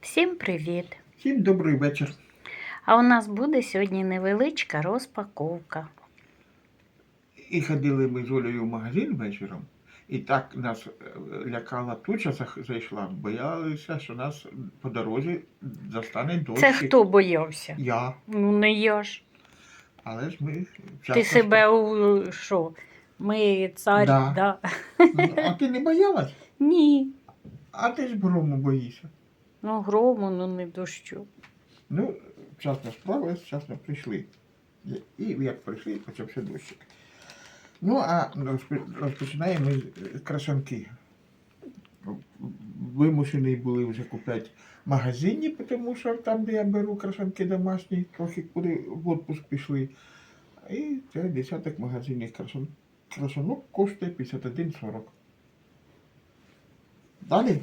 Всім привіт! Всім добрий вечір. А у нас буде сьогодні невеличка розпаковка. І ходили ми з Олею в магазин вечором, і так нас е, лякала туча зайшла, боялися, що нас по дорозі застане дощ. Це хто боявся? Я. Ну не я ж. Але ж ми Ти себе у що? Ми цар, Да. да. Ну, А ти не боялась? Ні. А ти ж грому боїшся. Ну грому, ну не дощу. Ну, вчасно справились, вчасно прийшли. І- як прийшли, почався дощик. Ну, а розпочинаємо з крашанки. Вимушені були вже купляти в магазині, тому що там, де я беру крашанки домашні, трохи куди в відпуск пішли. І це десяток магазинів крашан... крашанок коштує 51,40. Далі.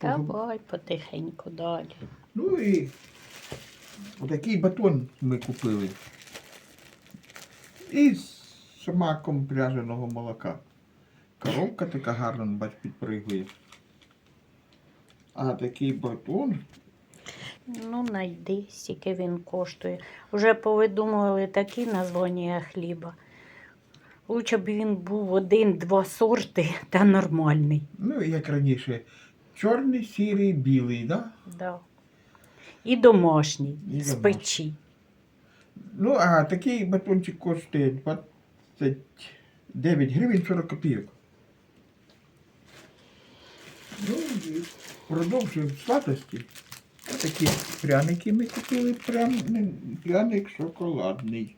Давай потихеньку далі. Ну і отакий батон ми купили. І з смаком пряженого молока. Коробка така гарна, бач, підпригує. А такий батон. Ну, найди, скільки він коштує. Уже повидумували такі названня хліба. Лучше б він був один-два сорти та нормальний. Ну, як раніше, чорний, сірий, білий, да? Да. І домашній, І з домашній. печі. Ну, а такий батончик коштує 29 гривень 40 копійок. Ну, і продовжуємо сладості. Такі пряники ми купили, прям, пряник шоколадний.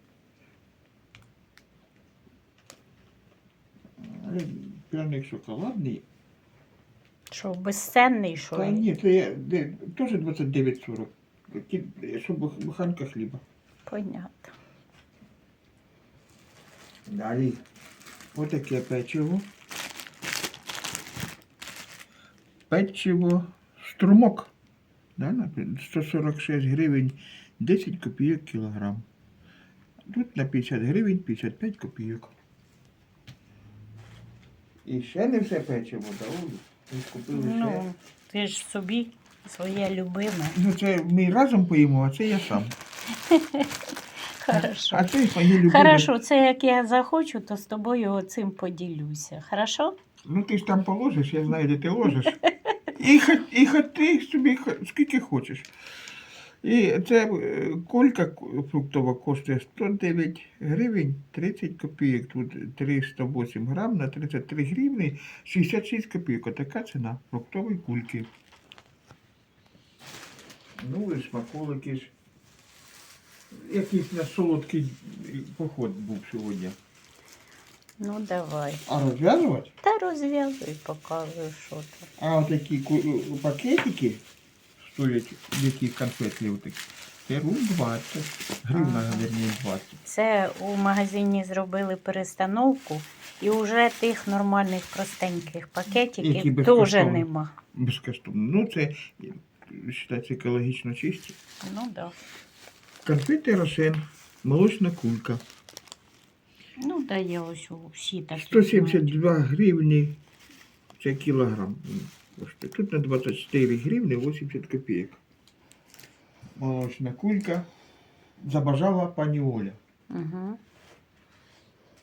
Пряник шоколадний. Що, безценний, що? Та ні, це я, де, теж 29,40. Ті- Щоб бух- буханка хліба. Понятно. Далі отаке печиво. Печиво струмок. Да, наприклад, 146 гривень 10 копійок кілограм. Тут на 50 гривень 55 копійок. І ще не все печиво, да, Олю? Ми купили ще. Ну, ти ж собі своє любиме. Ну, це ми разом поїмо, а це я сам. Хорошо. А це мої любиме. Хорошо, це як я захочу, то з тобою цим поділюся. Хорошо? Ну ти ж там положиш, я знаю, де ти ложиш. І, хоч, і хоти собі хо- скільки хочеш. І це е, колька фруктова коштує 109 гривень 30 копійок. Тут 308 грам на 33 гривні 66 копійок. Отака ціна фруктової кульки. Ну і смаколики ж. Якийсь на солодкий поход був сьогодні. Ну, давай. А розв'язувати? Та розв'язуй, показуй, що там. А от такі ку- пакетики стоять, які конфети отакі. Це рубль 20. Гривна, Ага. 20. Це у магазині зробили перестановку, і вже тих нормальних простеньких пакетиків теж нема. Безкоштовно. Ну, це вважається екологічно чисті. Ну да. Конфети Рошен, молочна кулька. Ну, да, я ось всі такі. 172 гривні. Це кілограм. Тут на 24 гривні 80 копійок. Молочна кулька. Забажала пані Оля. Угу.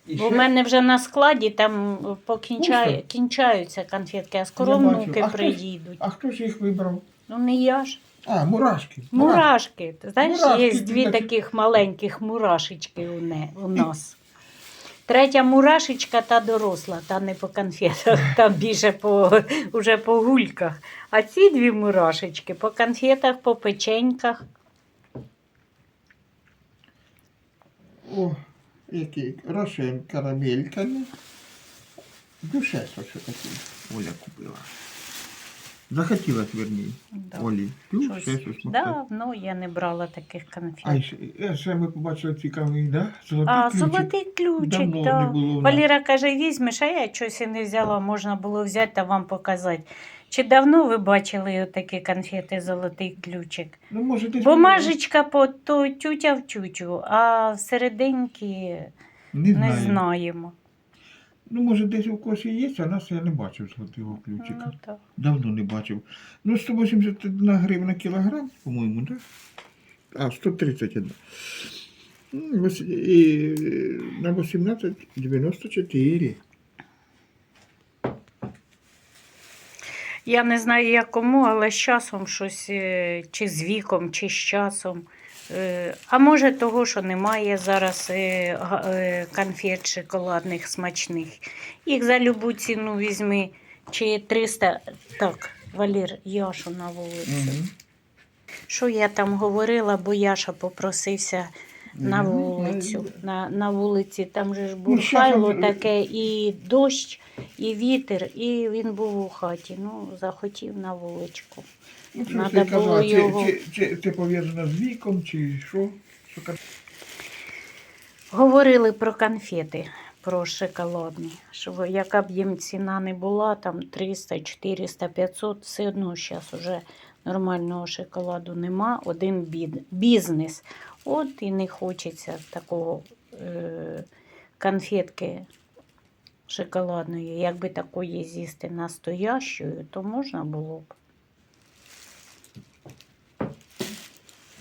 І Бо в мене вже на складі там покінчаю, кінчаються конфетки, а скоро Я бачу. внуки А хто ж- приїдуть. А хто ж їх вибрав? Ну не я ж. А, мурашки. Мурашки. Ти знаєш, Мурашки, є дві так- таких маленьких мурашечки у, не, у нас. Третя мурашечка та доросла, та не по конфетах, там більше по, уже по гульках. А ці дві мурашечки по конфетах, по печеньках. О, який рошен карамельками. Душе, що таке Оля купила. Захотілась, верні. Да. Олі. Дюшес Щось ось давно я не брала таких конфет. А ще, е, ще ми побачили цікавий, да? Золотий А, ключик. золотий ключик, Давно да. було в нас. Валіра каже, візьмеш, а я щось і не взяла, можна було взяти та вам показати. Чи давно ви бачили такі конфети золотий ключик? Ну, може, десь Бумажечка по то тютя в тютю, а всерединки Не не знаю. знаємо. Ну, може, десь у когось і є, а нас я не бачив золотого ключика. Ну, так. Давно не бачив. Ну, 181 гривна кілограм, по-моєму, так? А, 131. М, вось- І на 18,94. Я не знаю, як кому, але з часом щось, е, чи з віком, чи з часом. Е, А може того, що немає зараз е, е, конфет шоколадних смачних. Їх за любу ціну візьми. Чи 300. Так, Валір, Яшу на вулицю. Угу. Що я там говорила, бо Яша попросився на вулицю. На, на вулиці там же ж Ну, бурхайло таке, і дощ, і вітер, і він був у хаті. Ну, захотів на вуличку. Ну, що Надо ж я було чи, його- чи, чи це пов'язано з віком, чи що? Що Говорили про конфети, про шоколадні. Що яка б їм ціна не була, там 300, 400, 500, все одно зараз уже нормального шоколаду нема. Один бід, бізнес. От і не хочеться такого е, конфетки шоколадної. Якби такої з'їсти настоящою, то можна було б.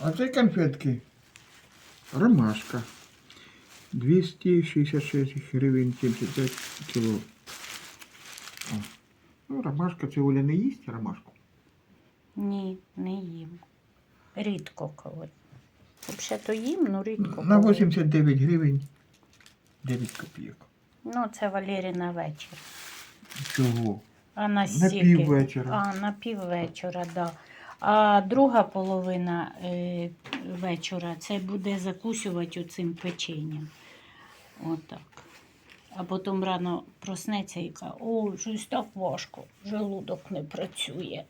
А це конфетки. Ромашка. 266 гривень 75 кіло. О. Ну, ромашка, це Оля не їсть ромашку. Ні, не їм. Рідко коли. Взагалі то їм, ну рідко. На коли. 89 гривень 9 копійок. Ну, це Валеріна вечір. Чого? А на На піввечора. А, на піввечора, так. Да. А друга половина е, вечора це буде закусувати оцим печенням. Отак. А потім рано проснеться і каже, ой, щось так важко, желудок не працює.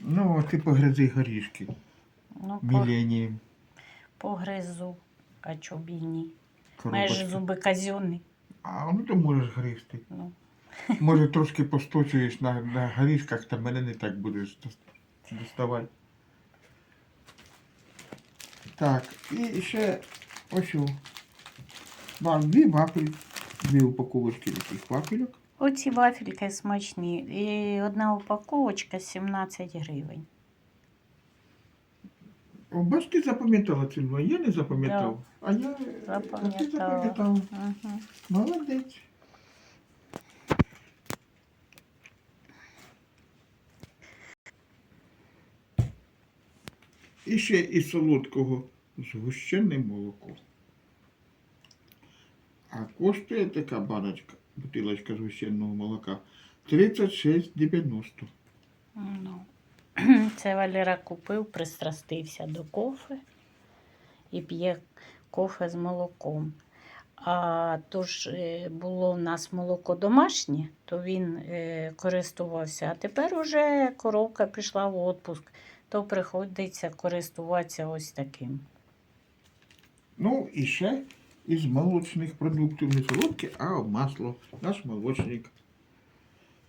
Ну, ти погризи горішки. Ну, Міленієм. погризу, а чобі ні. коробочка. Зуби казьонні. А ну то можеш гризти. Ну. Може трошки посточуєш на, на горішках, та мене не так будеш дос- доставати. Так, і ще ось. Вам дві вафель, дві упаковочки таких вафельок. Оці вафельки смачні. І одна упаковочка 17 гривень. О, бач, ти запам'ятала ціну, а я не запам'ятав. А я а ти Запам'ятала. запам'ятав. Угу. Молодець. І ще із солодкого згущене молоко. А коштує така баночка, бутилочка згущеного молока 36,90. Ну. Це Валера купив, пристрастився до кофе і п'є кофе з молоком. А то ж е, було в нас молоко домашнє, то він е, користувався. А тепер уже коровка пішла в відпуск, то приходиться користуватися ось таким. Ну і ще із молочних продуктів не солодке, а масло. Наш молочник.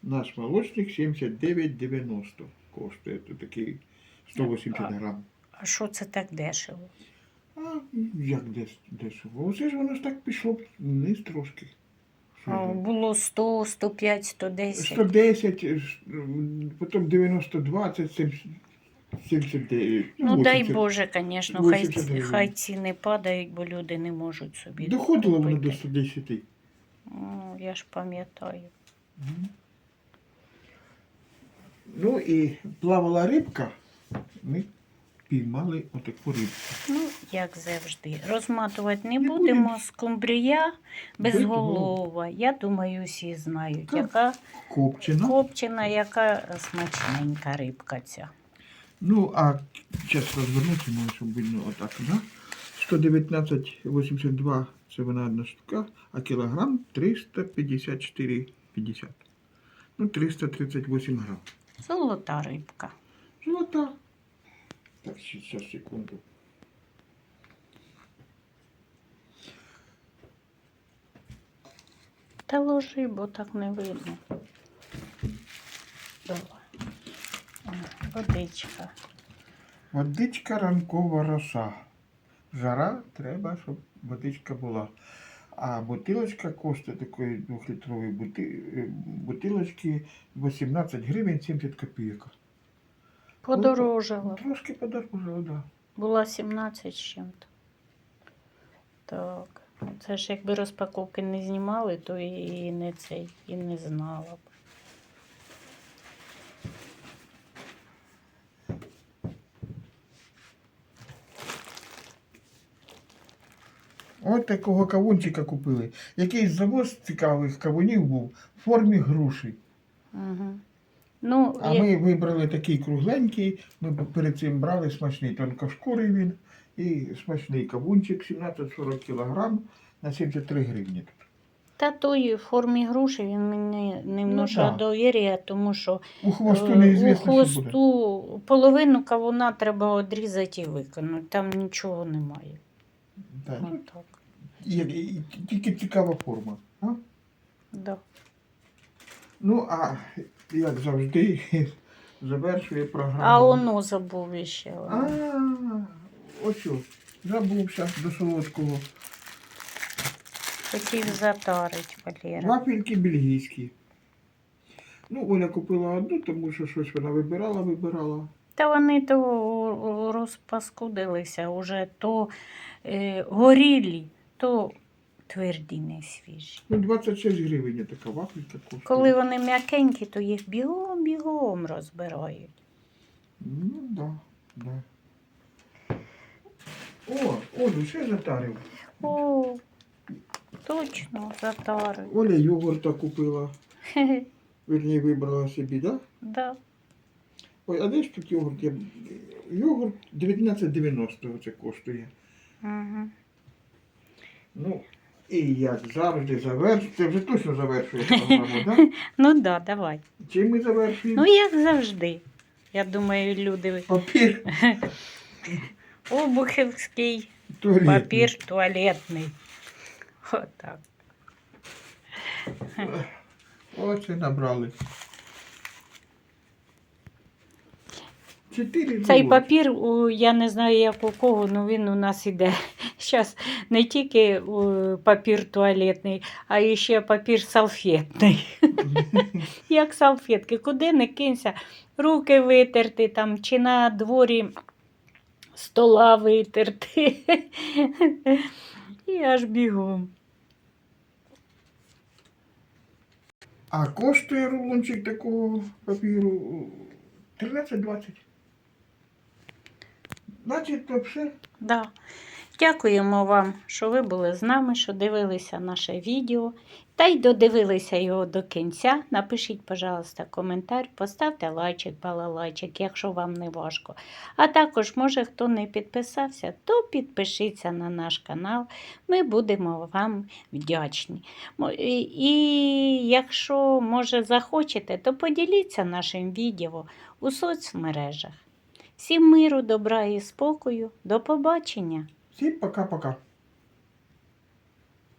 Наш молочник 79,90 коштує. Тут такий 180 грам. А що це так дешево? А як дешево? Оце ж воно ж так пішло вниз трошки. А. Було 100, 105, 110. 110, е, ш- м, потім 90, 20, 70, 79. Ну, дай Боже, звісно, хай, 80 гривень. хай ціни падають, бо люди не можуть собі. Доходило воно до 110. Ну, я ж пам'ятаю. Ну і плавала рибка. Ми піймали отаку рибку. Ну, як завжди. Розматувати не, Не будемо. будемо. Скумбрія Безголова. Я думаю, всі знають, Так. яка Копчена. копчена, яка смачненька рибка ця. Ну, а зараз розвернути, може, щоб видно отак, да? 119,82 це вона одна штука, а кілограм 354,50. Ну, 338 грам. Золота рибка. Золота. Так, сейчас, секунду. Та ложи, бо так не видно. Давай. О, Водичка. Водичка ранкова роса. жара, треба, щоб водичка була. А бутилочка коштує такої двохлітрової бути, е, бутилочки 18 гривень 70 копійок. Подорожала. Трошки подорожало, да. Була 17 з чим-то. Так. Це ж якби розпаковки не знімали, то і не цей, і не знала б. От такого кавунчика купили. Якийсь завоз цікавих кавунів був в формі груші. Угу. Ну, А я- ми вибрали такий кругленький, ми перед цим брали смачний тонкошкурий він і смачний кавунчик 17-40 кг на 73 гривні. Та той в формі груші він мені не внушає да. довір'я, тому що У хвосту е, у неізвісно, що буде. хвосту половину кавуна треба одрізати і викинути. Там нічого немає. Так, ну, Отак. І- Тільки цікава форма. А? Да. Ну, а як завжди, завершує програму. А воно забув іще. А, ось що, забувся до солодкого. Хотів затарить Валера. Вафельки бельгійські. Ну, Оля купила одну, тому що щось вона вибирала, вибирала. Та вони то розпаскудилися уже, то е, горілі, то тверді не свіжі. Ну, 26 гривень є така вафелька коштує. Коли вони м'якенькі, то їх бігом-бігом розбирають. Ну, да, да. О, Олю, ще затарив. О, точно затари. Оля йогурта купила. Вірні, вибрала собі, да? да. Ой, а де ж тут йогурт? Йогурт 19,90 це коштує. Угу. Ну, і як завжди завершує. Це вже точно завершує програму, так? Ну да, давай. Чим ми завершуємо? Ну, як завжди. Я думаю, люди Папір. обухівський туалетний. папір туалетний. Отак. Оце набрали. Чотири Цей папір, у- я не знаю, як у кого, але він у нас іде. Зараз не тільки у, папір туалетний, а і ще папір салфетний. Як салфетки, куди не кинься, руки витерти там, чи на дворі стола витерти. І аж бігом. А коштує рулончик такого папіру 13,20. Значить, то все. Да. Дякуємо вам, що ви були з нами, що дивилися наше відео. Та й додивилися його до кінця. Напишіть, пожалуйста, коментар, поставте лайчик, балалайчик, якщо вам не важко. А також, може, хто не підписався, то підпишіться на наш канал. Ми будемо вам вдячні. І, якщо, може, захочете, то поділіться нашим відео у соцмережах. Всім миру, добра і спокою. До побачення! Всім пока-пока.